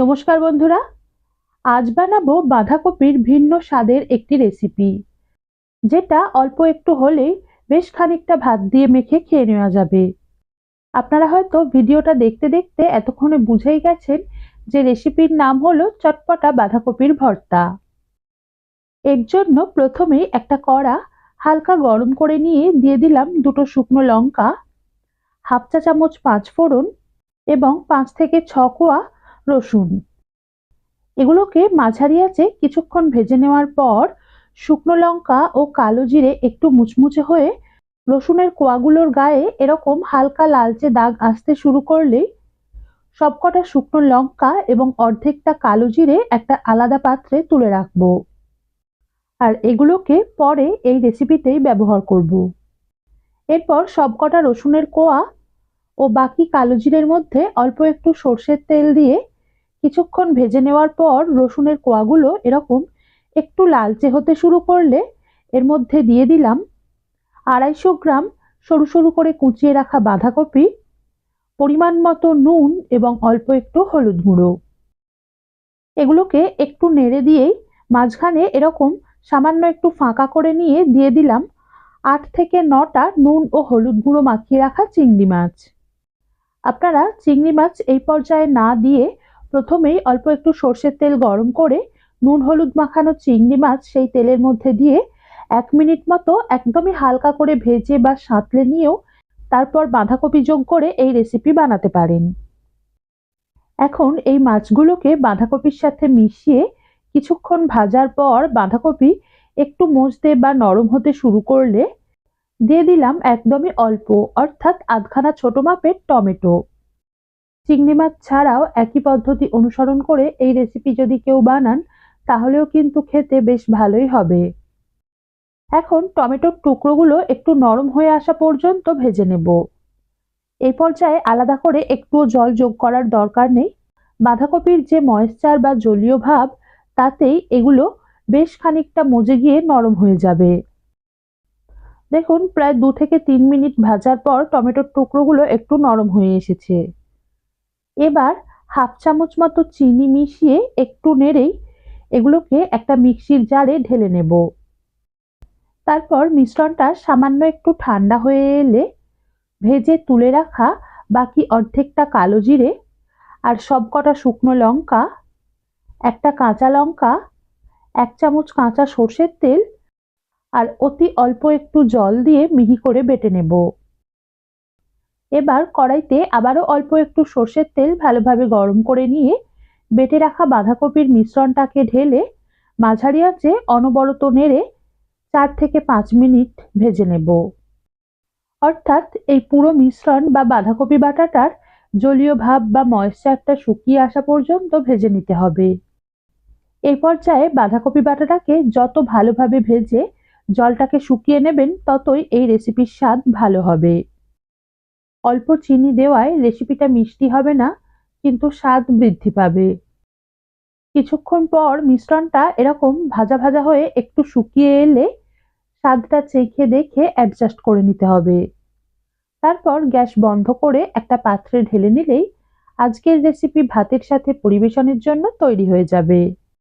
নমস্কার বন্ধুরা, আজ বানাবো বাঁধাকপির ভিন্ন স্বাদের একটি রেসিপি যেটা অল্প একটু হলেই বেশ খানিকটা ভাত দিয়ে মেখে খেয়ে নেওয়া যাবে। আপনারা হয়তো ভিডিওটা দেখতে দেখতে এতক্ষণে বুঝেই গেছেন যে রেসিপির নাম হলো চটপটা বাঁধাকপির ভর্তা। এর জন্য প্রথমেই একটা কড়া হালকা গরম করে নিয়ে দিয়ে দিলাম দুটো শুকনো লঙ্কা, হাফ চা চামচ পাঁচ ফোড়ন এবং পাঁচ থেকে ছ কোয়া রসুন এগুলোকে মাঝারি আঁচে কিছুক্ষণ ভেজে নেওয়ার পর শুকনো লঙ্কা ও কালো জিরে একটু মুচমুচে হয়ে রসুনের কোয়াগুলোর গায়ে এরকম হালকা লালচে দাগ আসতে শুরু করলেই সবকটা শুকনো লঙ্কা এবং অর্ধেকটা কালো জিরে একটা আলাদা পাত্রে তুলে রাখব আর এগুলোকে পরে এই রেসিপিতেই ব্যবহার করব। এরপর সবকটা রসুনের কোয়া ও বাকি কালো জিরের মধ্যে অল্প একটু সর্ষের তেল দিয়ে কিছুক্ষণ ভেজে নেওয়ার পর রসুনের কোয়াগুলো এরকম একটু লালচে হতে শুরু করলে এর মধ্যে দিয়ে দিলাম আড়াইশো গ্রাম সরু সরু করে কুচিয়ে রাখা বাঁধাকপি, পরিমাণ মতো নুন এবং অল্প একটু হলুদ গুঁড়ো। এগুলোকে একটু নেড়ে দিয়েই মাঝখানে এরকম সামান্য একটু ফাঁকা করে নিয়ে দিয়ে দিলাম আট থেকে নটা নুন ও হলুদ গুঁড়ো মাখিয়ে রাখা চিংড়ি মাছ। আপনারা চিংড়ি মাছ এই পর্যায়ে না দিয়ে প্রথমেই অল্প একটু সর্ষের তেল গরম করে নুন, হলুদ মাখানো চিংড়ি মাছ সেই তেলের মধ্যে দিয়ে এক মিনিট মতো একদমই হালকা করে ভেজে বা সাঁতলে নিয়েও তারপর বাঁধাকপি যোগ করে এই রেসিপি বানাতে পারেন। এখন এই মাছগুলোকে বাঁধাকপির সাথে মিশিয়ে কিছুক্ষণ ভাজার পর বাঁধাকপি একটু মজতে বা নরম হতে শুরু করলে দিয়ে দিলাম একদমই অল্প, অর্থাৎ আধখানা ছোট মাপের টমেটো। চিংড়ি মাছ ছাড়াও একই পদ্ধতি অনুসরণ করে এই রেসিপি যদি কেউ বানান, তাহলেও কিন্তু খেতে বেশ ভালোই হবে। এখন টমেটোর টুকরোগুলো একটু নরম হয়ে আসা পর্যন্ত ভেজে নেব। এই পর্যায়ে আলাদা করে একটুও জল যোগ করার দরকার নেই। বাঁধাকপির যে ময়েশ্চার বা জলীয় ভাব, তাতেই এগুলো বেশ খানিকটা মজে গিয়ে নরম হয়ে যাবে। দেখুন, প্রায় দু থেকে তিন মিনিট ভাজার পর টমেটোর টুকরোগুলো একটু নরম হয়ে এসেছে। এবার হাফ চামচ মতো চিনি মিশিয়ে একটু নেড়েই এগুলোকে একটা মিক্সির জারে ঢেলে নেব। তারপর মিশ্রণটা সামান্য একটু ঠান্ডা হয়ে এলে ভেজে তুলে রাখা বাকি অর্ধেকটা কালো জিরে আর সবকটা শুকনো লঙ্কা, একটা কাঁচা লঙ্কা, এক চামচ কাঁচা সর্ষের তেল আর অতি অল্প একটু জল দিয়ে মিহি করে বেটে নেব। এবার কড়াইতে আবারও অল্প একটু সর্ষের তেল ভালোভাবে গরম করে নিয়ে বেটে রাখা বাঁধাকপির মিশ্রণটাকে ঢেলে মাঝারি আঁচে অনবরত নেড়ে চার থেকে পাঁচ মিনিট ভেজে নেব। অর্থাৎ এই পুরো মিশ্রণ বা বাঁধাকপি বাটাটার জলীয় ভাব বা ময়েশ্চারটা শুকিয়ে আসা পর্যন্ত ভেজে নিতে হবে। এই পর্যায়ে বাঁধাকপি বাটাটাকে যত ভালোভাবে ভেজে জলটাকে শুকিয়ে নেবেন, ততই এই রেসিপির স্বাদ ভালো হবে। অল্প চিনি দেওয়ায় রেসিপিটা মিষ্টি হবে না, কিন্তু স্বাদ বৃদ্ধি পাবে। কিছুক্ষণ পর মিশ্রণটা এরকম ভাজা ভাজা হয়ে একটু শুকিয়ে এলে স্বাদটা চেখে দেখে অ্যাডজাস্ট করে নিতে হবে। তারপর গ্যাস বন্ধ করে একটা পাত্রে ঢেলে নিলেই আজকের রেসিপি ভাতের সাথে পরিবেশনের জন্য তৈরি হয়ে যাবে।